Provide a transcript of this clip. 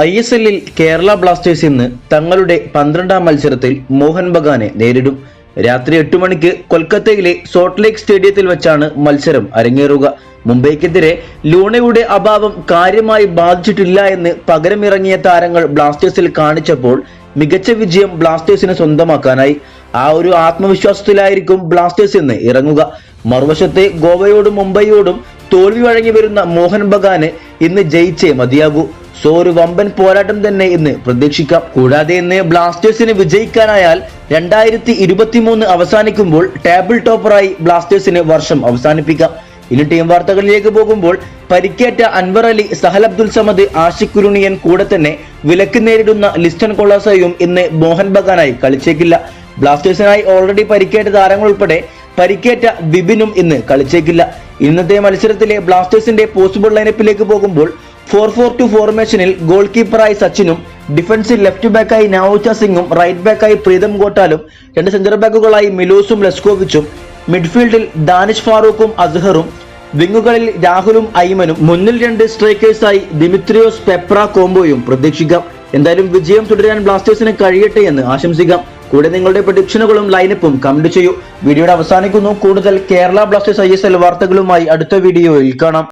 I S എല്ലിൽ Kerala Blasters ഇന്ന് തങ്ങളുടെ പന്ത്രണ്ടാം മത്സരത്തിൽ മോഹൻ ബഗാനെ നേരിടും. രാത്രി എട്ട് മണിക്ക് കൊൽക്കത്തയിലെ സോൾട്ട് ലേക്ക് സ്റ്റേഡിയത്തിൽ വെച്ചാണ് മത്സരം അരങ്ങേറുക. മുംബൈക്കെതിരെ ലൂണയുടെ അഭാവം കാര്യമായി ബാധിച്ചിട്ടില്ല എന്ന് പകരമിറങ്ങിയ താരങ്ങൾ ബ്ലാസ്റ്റേഴ്സിൽ കാണിച്ചപ്പോൾ മികച്ച വിജയം ബ്ലാസ്റ്റേഴ്സിന് സ്വന്തമാക്കാനായി. ആ ഒരു ആത്മവിശ്വാസത്തിലായിരിക്കും ബ്ലാസ്റ്റേഴ്സ് ഇന്ന് ഇറങ്ങുക. മറുവശത്തെ ഗോവയോടും മുംബൈയോടും തോൽവി വഴങ്ങി വരുന്ന മോഹൻ ബഗാന് ഇന്ന് ജയിച്ചേ മതിയാകൂ. സോ ഒരു വമ്പൻ പോരാട്ടം തന്നെ ഇന്ന് പ്രതീക്ഷിക്കാം. കൂടാതെ ഇന്ന് ബ്ലാസ്റ്റേഴ്സിന് വിജയിക്കാനായാൽ രണ്ടായിരത്തി ഇരുപത്തി മൂന്ന് അവസാനിക്കുമ്പോൾ ടേബിൾ ടോപ്പറായി ബ്ലാസ്റ്റേഴ്സിന് വർഷം അവസാനിപ്പിക്കാം. ഇനി ടീം വാർത്തകളിലേക്ക് പോകുമ്പോൾ പരിക്കേറ്റ അൻവർ അലി സഹൽ അബ്ദുൽ സമദ് ആഷിഖ് കുരുണിയൻ കൂടെ തന്നെ വിലക്ക് നേരിടുന്ന ലിസ്റ്റൺ കൊളാസയും ഇന്ന് മോഹൻ ബഗാനായി കളിച്ചേക്കില്ല. ബ്ലാസ്റ്റേഴ്സിനായി ഓൾറെഡി പരിക്കേറ്റ താരങ്ങൾ ഉൾപ്പെടെ പരിക്കേറ്റ ബിബിനും ഇന്ന് കളിച്ചേക്കില്ല. ഇന്നത്തെ മത്സരത്തിലെ ബ്ലാസ്റ്റേഴ്സിന്റെ പോസിബിൾ ലൈനപ്പിലേക്ക് പോകുമ്പോൾ ഫോർ ഫോർ ടു ഫോർമേഷനിൽ ഗോൾ കീപ്പറായി സച്ചിനും ഡിഫൻസിൽ ലെഫ്റ്റ് ബാക്കായി നവോച്ച സിംഗും റൈറ്റ് ബാക്കായി പ്രീതം ഗോട്ടാലും രണ്ട് സെന്റർ ബാക്കുകളായി മിലോസും ലെസ്കോവിച്ചും. മിഡ്ഫീൽഡിൽ ദാനിഷ് ഫാറൂഖും അസ്ഹറും. വിങ്ങുകളിൽ രാഹുലും ഐമനും മുന്നിൽ രണ്ട് സ്ട്രൈക്കേഴ്സായി ദിമിത്രിയോസ് പെപ്ര കോംബോയും. പ്രതീക്ഷിക്കാം. എന്തായാലും വിജയം തുടരാൻ ബ്ലാസ്റ്റേഴ്സിന് കഴിയട്ടെ എന്ന് ആശംസിക്കാം. കൂടെ നിങ്ങളുടെ പ്രഡിക്ഷനുകളും ലൈനപ്പും കമന്റ് ചെയ്യൂ. വീഡിയോയുടെ അവസാനിക്കുന്നു. കൂടുതൽ കേരള ബ്ലാസ്റ്റേഴ്സ് ഐ വാർത്തകളുമായി അടുത്ത വീഡിയോയിൽ കാണാം.